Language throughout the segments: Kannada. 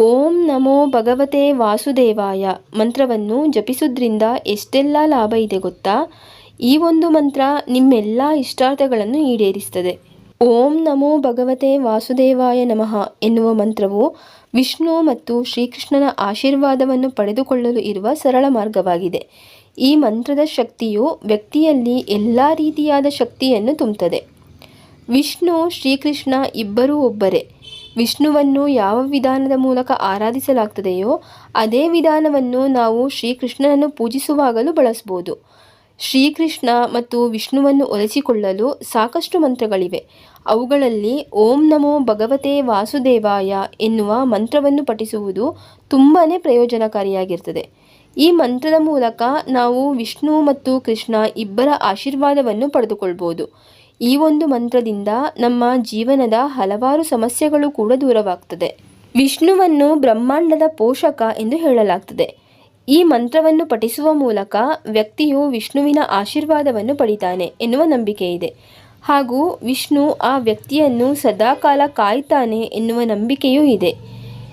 ಓಂ ನಮೋ ಭಗವತೆ ವಾಸುದೇವಾಯ. ಮಂತ್ರವನ್ನು ಜಪಿಸುವುದರಿಂದ ಎಷ್ಟೆಲ್ಲ ಲಾಭ ಇದೆ ಗೊತ್ತಾ? ಈ ಒಂದು ಮಂತ್ರ ನಿಮ್ಮೆಲ್ಲ ಇಷ್ಟಾರ್ಥಗಳನ್ನು ಈಡೇರಿಸುತ್ತದೆ ಓಂ ನಮೋ ಭಗವತೆ ವಾಸುದೇವಾಯ ನಮಃ ಎನ್ನುವ ಮಂತ್ರವು ವಿಷ್ಣು ಮತ್ತು ಶ್ರೀಕೃಷ್ಣನ ಆಶೀರ್ವಾದವನ್ನು ಪಡೆದುಕೊಳ್ಳಲು ಇರುವ ಸರಳ ಮಾರ್ಗವಾಗಿದೆ. ಈ ಮಂತ್ರದ ಶಕ್ತಿಯು ವ್ಯಕ್ತಿಯಲ್ಲಿ ಎಲ್ಲ ರೀತಿಯಾದ ಶಕ್ತಿಯನ್ನು ತುಂಬುತ್ತದೆ ವಿಷ್ಣು, ಶ್ರೀಕೃಷ್ಣ ಇಬ್ಬರೂ ಒಬ್ಬರೇ. ವಿಷ್ಣುವನ್ನು ಯಾವ ವಿಧಾನದ ಮೂಲಕ ಆರಾಧಿಸಲಾಗ್ತದೆಯೋ ಅದೇ ವಿಧಾನವನ್ನು ನಾವು ಶ್ರೀಕೃಷ್ಣನನ್ನು ಪೂಜಿಸುವಾಗಲೂ ಬಳಸ್ಬೋದು. ಶ್ರೀಕೃಷ್ಣ ಮತ್ತು ವಿಷ್ಣುವನ್ನು ಒಲಿಸಿಕೊಳ್ಳಲು ಸಾಕಷ್ಟು ಮಂತ್ರಗಳಿವೆ. ಅವುಗಳಲ್ಲಿ ಓಂ ನಮೋ ಭಗವತೆ ವಾಸುದೇವಾಯ ಎನ್ನುವ ಮಂತ್ರವನ್ನು ಪಠಿಸುವುದು ತುಂಬಾ ಪ್ರಯೋಜನಕಾರಿಯಾಗಿರ್ತದೆ. ಈ ಮಂತ್ರದ ಮೂಲಕ ನಾವು ವಿಷ್ಣು ಮತ್ತು ಕೃಷ್ಣ ಇಬ್ಬರ ಆಶೀರ್ವಾದವನ್ನು ಪಡೆದುಕೊಳ್ಬೋದು. ಈ ಒಂದು ಮಂತ್ರದಿಂದ ನಮ್ಮ ಜೀವನದ ಹಲವಾರು ಸಮಸ್ಯೆಗಳು ಕೂಡ ದೂರವಾಗ್ತದೆ. ವಿಷ್ಣುವನ್ನು ಬ್ರಹ್ಮಾಂಡದ ಪೋಷಕ ಎಂದು ಹೇಳಲಾಗ್ತದೆ. ಈ ಮಂತ್ರವನ್ನು ಪಠಿಸುವ ಮೂಲಕ ವ್ಯಕ್ತಿಯು ವಿಷ್ಣುವಿನ ಆಶೀರ್ವಾದವನ್ನು ಪಡಿತಾನೆ ಎನ್ನುವ ನಂಬಿಕೆ ಇದೆ ಹಾಗೂ ವಿಷ್ಣು ಆ ವ್ಯಕ್ತಿಯನ್ನು ಸದಾಕಾಲ ಕಾಯ್ತಾನೆ ಎನ್ನುವ ನಂಬಿಕೆಯೂ ಇದೆ.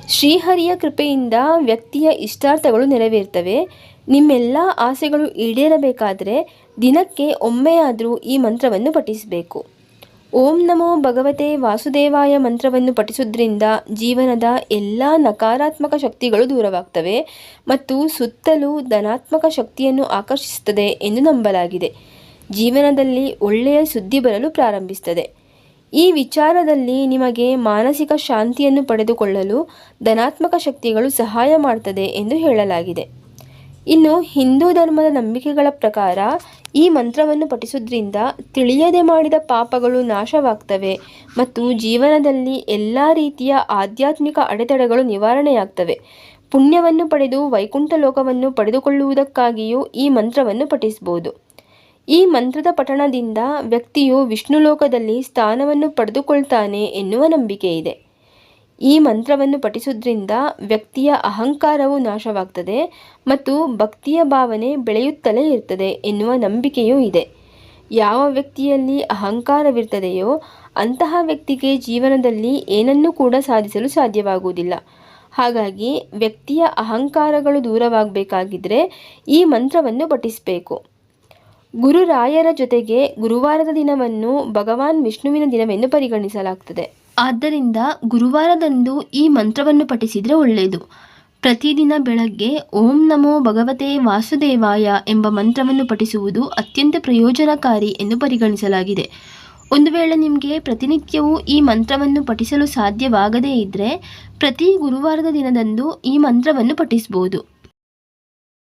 ಶ್ರೀಹರಿಯ ಕೃಪೆಯಿಂದ ವ್ಯಕ್ತಿಯ ಇಷ್ಟಾರ್ಥಗಳು ನೆರವೇರ್ತವೆ. ನಿಮ್ಮೆಲ್ಲ ಆಸೆಗಳು ಈಡೇರಬೇಕಾದರೆ ದಿನಕ್ಕೆ ಒಮ್ಮೆಯಾದರೂ ಈ ಮಂತ್ರವನ್ನು ಪಠಿಸಬೇಕು. ಓಂ ನಮೋ ಭಗವತೆ ವಾಸುದೇವಾಯ ಮಂತ್ರವನ್ನು ಪಠಿಸುವುದರಿಂದ ಜೀವನದ ಎಲ್ಲ ನಕಾರಾತ್ಮಕ ಶಕ್ತಿಗಳು ದೂರವಾಗ್ತವೆ ಮತ್ತು ಸುತ್ತಲೂ ಧನಾತ್ಮಕ ಶಕ್ತಿಯನ್ನು ಆಕರ್ಷಿಸುತ್ತದೆ ಎಂದು ನಂಬಲಾಗಿದೆ. ಜೀವನದಲ್ಲಿ ಒಳ್ಳೆಯ ಸುದ್ದಿ ಬರಲು ಪ್ರಾರಂಭಿಸುತ್ತದೆ. ಈ ವಿಚಾರದಲ್ಲಿ ನಿಮಗೆ ಮಾನಸಿಕ ಶಾಂತಿಯನ್ನು ಪಡೆದುಕೊಳ್ಳಲು ಧನಾತ್ಮಕ ಶಕ್ತಿಗಳು ಸಹಾಯ ಮಾಡ್ತದೆ ಎಂದು ಹೇಳಲಾಗಿದೆ. ಇನ್ನು ಹಿಂದೂ ಧರ್ಮದ ನಂಬಿಕೆಗಳ ಪ್ರಕಾರ ಈ ಮಂತ್ರವನ್ನು ಪಠಿಸುವುದರಿಂದ ತಿಳಿಯದೆ ಮಾಡಿದ ಪಾಪಗಳು ನಾಶವಾಗ್ತವೆ ಮತ್ತು ಜೀವನದಲ್ಲಿ ಎಲ್ಲ ರೀತಿಯ ಆಧ್ಯಾತ್ಮಿಕ ಅಡೆತಡೆಗಳು ನಿವಾರಣೆಯಾಗ್ತವೆ. ಪುಣ್ಯವನ್ನು ಪಡೆದು ವೈಕುಂಠ ಲೋಕವನ್ನು ಪಡೆದುಕೊಳ್ಳುವುದಕ್ಕಾಗಿಯೂ ಈ ಮಂತ್ರವನ್ನು ಪಠಿಸಬಹುದು. ಈ ಮಂತ್ರದ ಪಠಣದಿಂದ ವ್ಯಕ್ತಿಯು ವಿಷ್ಣು ಲೋಕದಲ್ಲಿ ಸ್ಥಾನವನ್ನು ಪಡೆದುಕೊಳ್ತಾನೆ ಎನ್ನುವ ನಂಬಿಕೆ ಇದೆ ಈ ಮಂತ್ರವನ್ನು ಪಠಿಸುವುದರಿಂದ ವ್ಯಕ್ತಿಯ ಅಹಂಕಾರವು ನಾಶವಾಗ್ತದೆ ಮತ್ತು ಭಕ್ತಿಯ ಭಾವನೆ ಬೆಳೆಯುತ್ತಲೇ ಇರ್ತದೆ ಎನ್ನುವ ನಂಬಿಕೆಯೂ ಇದೆ. ಯಾವ ವ್ಯಕ್ತಿಯಲ್ಲಿ ಅಹಂಕಾರವಿರ್ತದೆಯೋ ಅಂತಹ ವ್ಯಕ್ತಿಗೆ ಜೀವನದಲ್ಲಿ ಏನನ್ನೂ ಕೂಡ ಸಾಧಿಸಲು ಸಾಧ್ಯವಾಗುವುದಿಲ್ಲ. ಹಾಗಾಗಿ ವ್ಯಕ್ತಿಯ ಅಹಂಕಾರಗಳು ದೂರವಾಗಬೇಕಾಗಿದ್ದರೆ ಈ ಮಂತ್ರವನ್ನು ಪಠಿಸಬೇಕು. ಗುರುರಾಯರ ಜೊತೆಗೆ ಗುರುವಾರದ ದಿನವನ್ನು ಭಗವಾನ್ ವಿಷ್ಣುವಿನ ದಿನವೆಂದು ಪರಿಗಣಿಸಲಾಗ್ತದೆ. ಆದ್ದರಿಂದ ಗುರುವಾರದಂದು ಈ ಮಂತ್ರವನ್ನು ಪಠಿಸಿದರೆ ಒಳ್ಳೆಯದು. ಪ್ರತಿದಿನ ಬೆಳಗ್ಗೆ ಓಂ ನಮೋ ಭಗವತೆ ವಾಸುದೇವಾಯ ಎಂಬ ಮಂತ್ರವನ್ನು ಪಠಿಸುವುದು ಅತ್ಯಂತ ಪ್ರಯೋಜನಕಾರಿ ಎಂದು ಪರಿಗಣಿಸಲಾಗಿದೆ. ಒಂದು ವೇಳೆ ನಿಮಗೆ ಪ್ರತಿನಿತ್ಯವೂ ಈ ಮಂತ್ರವನ್ನು ಪಠಿಸಲು ಸಾಧ್ಯವಾಗದೇ ಇದ್ದರೆ ಪ್ರತಿ ಗುರುವಾರದ ದಿನದಂದು ಈ ಮಂತ್ರವನ್ನು ಪಠಿಸಬಹುದು